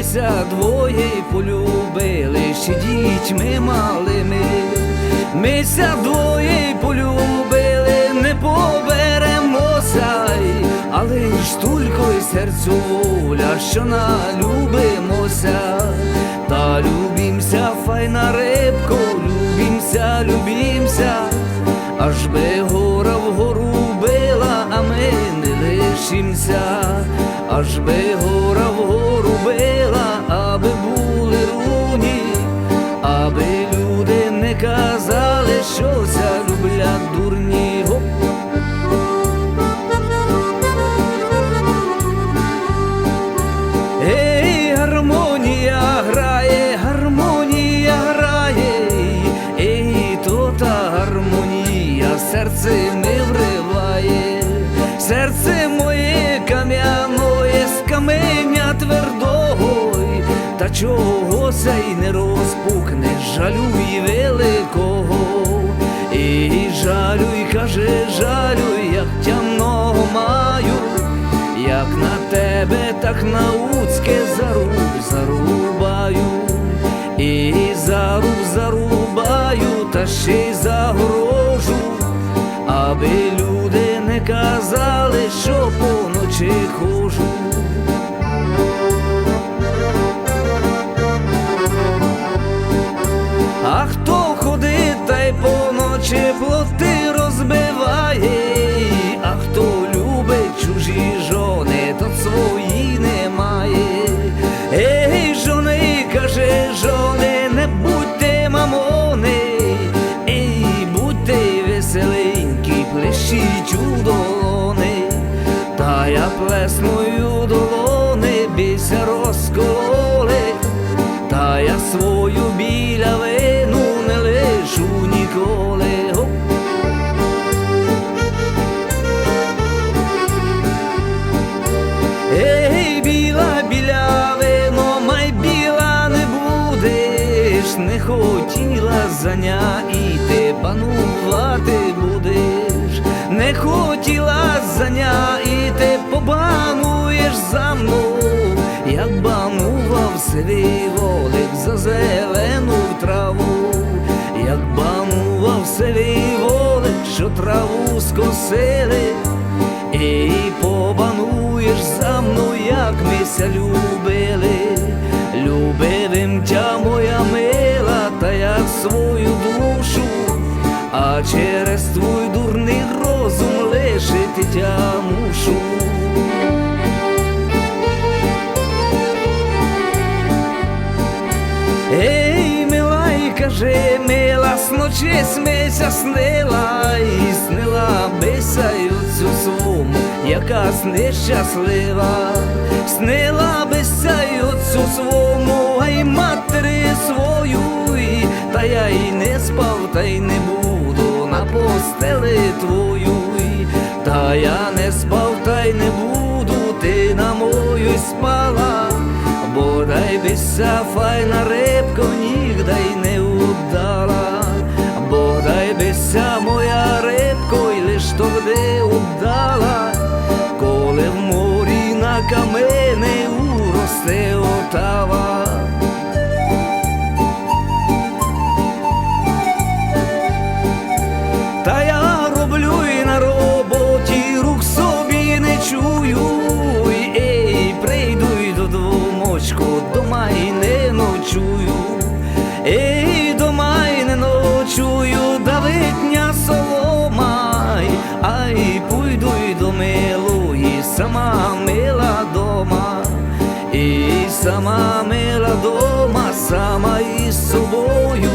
Мися двоє полюбили ще дітьми малими. Мися двоє полюбили, не поберемося, але ж тільки серцю воля, що налюбимося, та любімся, файна рибко, любімся, любімся, аж би гора вгору била, а ми не лишимся, аж би гора аби люди не казали, що ся люблять дурні. Гоп. Ей, гармонія грає, гармонія грає, ей, то та гармонія, серце ми вриває, серце моє кам'яноє з каменя твердого, й, та чого й не розпухне, жалюй великого, і жалюй, каже, жалюй, як тямного маю. Як на тебе, так на уцьке заруб зарубаю, і заруб зарубаю, та ще й загрожу, аби люди не казали, що поночі хожу. Й поночі плоти хотіла заня і ти панувати будеш, не хотіла заня і ти побануєш за мною, як банував свій волик за зелену траву, як банував свій волик, що траву скосили. І побануєш за мною, як мися любили, любивим тя моя як свою душу, а через твій дурний розум лишити тя мушу. Ей, милай, каже, мила, сночі смися снила, і снила бися й оцю свому, якась нещаслива, снила бися й оцю свому, та я й не спав, та й не буду на постели твою, та я не спав, та й не буду, ти на мою й спала. Бодай бися файна рибко нігдай не удала, Бодай бися моя рибко, й лиш тогди удала, коли в морі на камени уросте отава. Сама мила дома, сама із собою,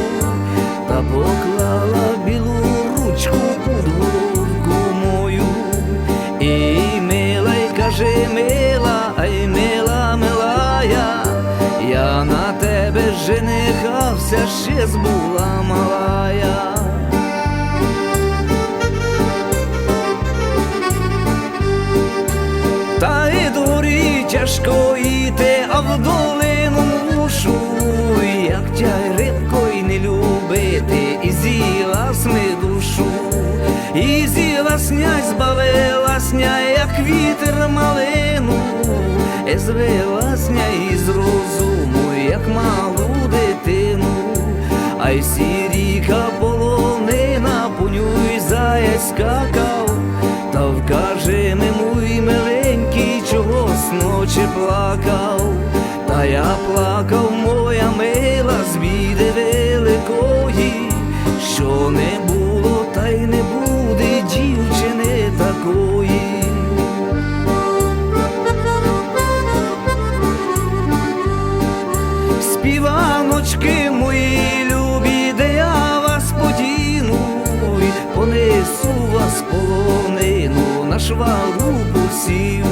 та поклала білу ручку під головку мою. І мила, й каже, мила, ай мила, милая, я на тебе женихався, ще збула малая. Та й дворі тяжко йти, а в долину мушу, як тя рибко й не любити, і з'їла сми душу, і з'їла снять, збавила сня, як вітер малину, і звела казня із розуму, як малу дитину, а й сіріка полонина, по нюй заяць скакав, та вкаже ми мой миленький, чого ночі плакав, я плакав, моя мила, з біди великої, що не було, та й не буде дівчини такої. Співаночки мої любі, де я вас подіну, понесу вас полонину на швагу посію,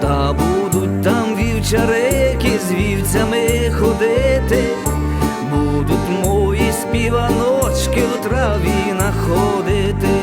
та будуть там вівчарики з вівцями ходити, будуть мої співаночки в траві находити.